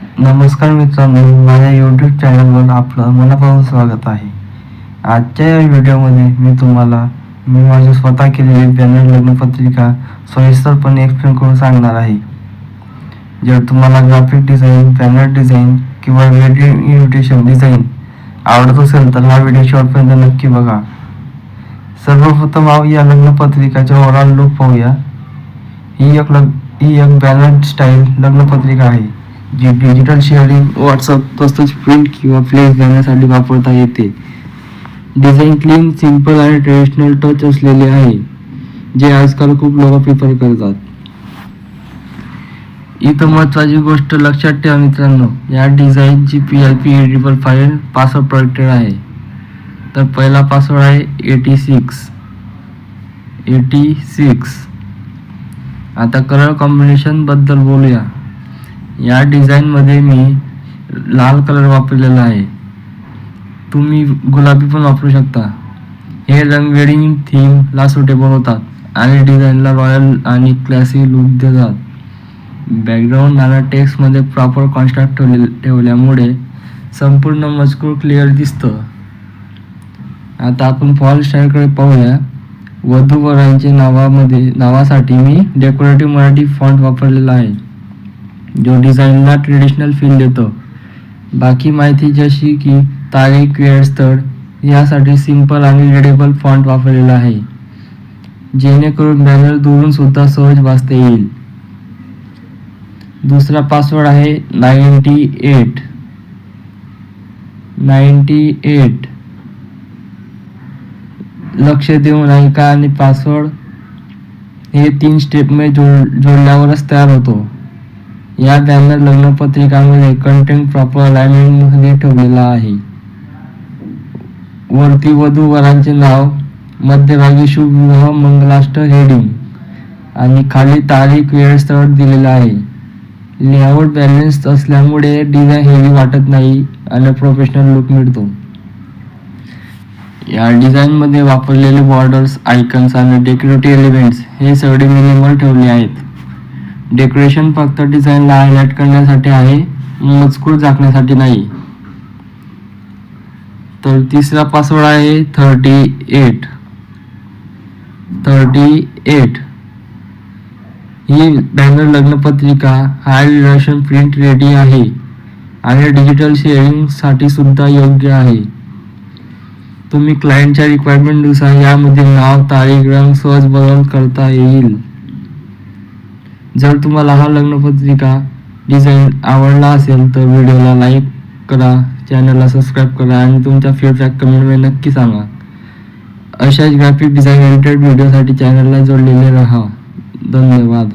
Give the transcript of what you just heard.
नमस्कार मित्रांनो माझ्या यूट्यूब चॅनलवर आपलं मनापासून स्वागत आहे. आजच्या या व्हिडिओमध्ये मी तुम्हाला मी माझी स्वतः केलेली बॅनर लग्नपत्रिका सविस्तरपणे एक्सप्लेन करून सांगणार आहे. जर तुम्हाला ग्राफिक डिझाईन बॅनर डिझाईन किंवा वेडिंग इन्व्हिटेशन डिझाईन आवडत असेल तर हा व्हिडिओ शॉर्टपर्यंत नक्की बघा. सर्वप्रथम या लग्नपत्रिकाच्या ओव्हरऑल लुक पाहूया. ही एक लग ही एक बॅनर स्टाईल लग्नपत्रिका आहे. जे डिजिटल शेअरिंग व्हॉट्सअप तसंच प्रिंट किंवा फ्लेक्स देण्यासाठी वापरता येते. डिझाईन क्लीन सिंपल आणि ट्रेडिशनल टच असलेले आहे जे आजकाल खूप लोक प्रिफर करतात. इथं महत्त्वाची गोष्ट लक्षात ठेवा मित्रांनो या डिझाईनची P L P editable file password protected आहे. तर पहिला पासवर्ड आहे एटी सिक्स एटी सिक्स आता कलर कॉम्बिनेशनबद्दल बोलूया. या डिझाईनमध्ये मी लाल कलर वापरलेला आहे. तुम्ही गुलाबी पण वापरू शकता. हे रंग वेडिंग थीमला सुटेबल होतात आणि डिझाईनला रॉयल आणि क्लासी लुक देतात. बॅकग्राऊंड नाना टेक्स्टमध्ये प्रॉपर कॉन्स्ट्रॅक्ट ठेवले ठेवल्यामुळे संपूर्ण मजकूर क्लिअर दिसतं. आता आपण फॉल स्टाईलकडे पाहूया. वधू वरांचे नावामध्ये नावासाठी मी डेकोरेटिव्ह मराठी फॉन्ट वापरलेला आहे. जो डिझाईनला ट्रेडिशनल फील देतो. बाकी माहिती जशी की तारीख वेळ स्थळ यासाठी सिंपल आणि रिडेबल फॉन्ट वापरलेला आहे. जेणेकरून बॅनर दुरून सुद्धा सहज वाचता येईल. दुसरा पासवर्ड आहे नाईन्टी एट नाईन्टी एट लक्ष देऊन ऐका आणि पासवर्ड हे तीन स्टेपमध्ये जोड जोडल्यावरच तयार होतो. या बॅनर लग्नपत्रिकामध्ये कंटेंट प्रॉपर अलाइनमेंटमध्ये ठेवलेला आहे. वरती वधू वरांचे नाव मध्यभागी शुभ विवाह मंगलाष्ट हेडिंग आणि खाली तारीख वेळ स्थळ दिलेला आहे. लेआउट बॅलन्स असल्यामुळे डिझाईन हेवी वाटत नाही आणि प्रोफेशनल लुक मिळतो. या डिझाईनमध्ये वापरलेले बॉर्डर्स आयकन्स आणि डेकोरेटिव्ह एलिमेंट्स हे सगळे मिनिमल ठेवले आहेत. डेकोरेशन फक्त डिझाईनला हायलाइट करण्यासाठी आहे मजकूर झाकण्यासाठी नाही. तर तिसरा पासवर्ड आहे थर्टी एट थर्टी एट ही बॅनर लग्नपत्रिका हाय रिलेशन प्रिंट रेडी आहे आणि डिजिटल शेअरिंगसाठी सुद्धा योग्य आहे. तुम्ही क्लायंटच्या रिक्वायरमेंटनुसार यामध्ये नाव तारीख रंग सहज बदल करता येईल. जर तुम्हाला हा लग्नपत्रिका डिझाईन आवडला असेल तर व्हिडिओला लाईक करा चॅनलला सबस्क्राईब करा आणि तुमचा फीडबॅक कमेंटमध्ये नक्की सांगा. अशाच ग्राफिक डिझाईन रिलेटेड व्हिडिओसाठी चॅनलला जोडलेले राहा. धन्यवाद.